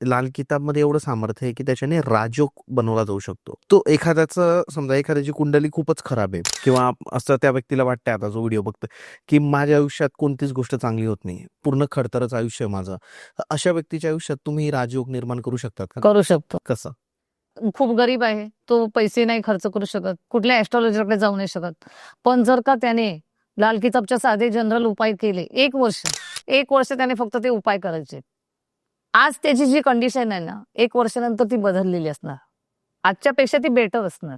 लाल किताबमध्ये एवढं सामर्थ्य आहे की त्याच्याने राजयोग बनवला जाऊ शकतो. तो एखाद्याचं समजा एखाद्याची कुंडली खूपच खराब आहे किंवा असं त्या व्यक्तीला वाटतंय आता जो व्हिडिओ बघतोय की माझ्या आयुष्यात कोणतीच गोष्ट चांगली होत नाही पूर्ण खडतरच आयुष्य आहे माझं. अशा व्यक्तीच्या आयुष्यात तुम्ही राजयोग निर्माण करू शकतात का? करू शकतो. कसं? खूप गरीब आहे तो पैसे नाही खर्च करू शकत कुठल्या ऍस्ट्रॉलॉजरकडे जाऊ नाही शकत. पण जर का त्याने लाल किताबच्या साधे जनरल उपाय केले एक वर्ष एक वर्ष त्याने फक्त ते उपाय करायचे. आज त्याची जी कंडिशन आहे ना एक वर्षानंतर ती बदललेली असणार. आजच्या पेक्षा ती बेटर असणार.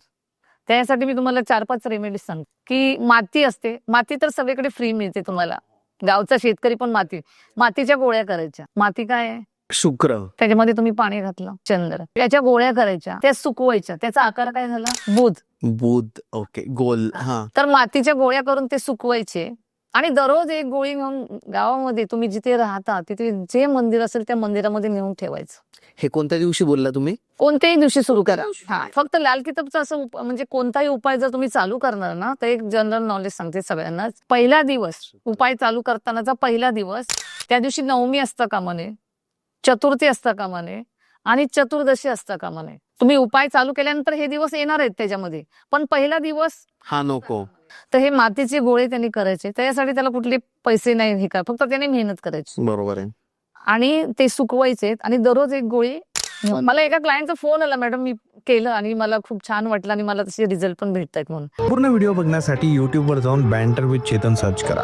त्यासाठी मी तुम्हाला चार पाच रेमेडीज सांगते. की माती असते माती तर सगळीकडे फ्री मिळते तुम्हाला. गावचा शेतकरी पण माती मातीच्या गोळ्या करायच्या. माती काय आहे? शुक्र. त्याच्यामध्ये तुम्ही पाणी घातलं चंद्र. त्याच्या गोळ्या करायच्या त्या सुकवायच्या. त्याचा आकार काय झाला? बुध. बुध ओके गोल हा. तर मातीच्या गोळ्या करून ते सुकवायचे. आणि दररोज एक गोळी घेऊन गावामध्ये तुम्ही जिथे राहता तिथे जे मंदिर असेल त्या मंदिरामध्ये नेऊन ठेवायचं. हे कोणत्या दिवशी बोलला तुम्ही? कोणत्याही दिवशी सुरू करा. हा फक्त लाल किताबचं असं म्हणजे कोणताही उपाय जर तुम्ही चालू करणार ना तर एक जनरल नॉलेज सांगते सगळ्यांना. पहिला दिवस उपाय चालू करतानाचा पहिला दिवस त्या दिवशी नवमी असतं का म्हणे? चतुर्थी असतं का म्हणे? आणि चतुर्दशी असतं का म्हणे? तुम्ही उपाय चालू केल्यानंतर हे दिवस येणार आहेत त्याच्यामध्ये. पण पहिला दिवस हा नको. तर हे मातीचे गोळे त्यांनी करायचे. त्याच्यासाठी त्याला कुठले पैसे नाही हे का फक्त त्याने मेहनत करायची. बरोबर आहे. आणि ते सुकवायचे आणि दररोज एक गोळी मला एका क्लायंटचा फोन आला मॅडम मी केलं आणि मला खूप छान वाटलं आणि मला तसे रिझल्ट पण भेटत आहेत म्हणून. पूर्ण व्हिडिओ बघण्यासाठी यूट्यूबवर जाऊन बँटर विथ चेतन सर्च करा.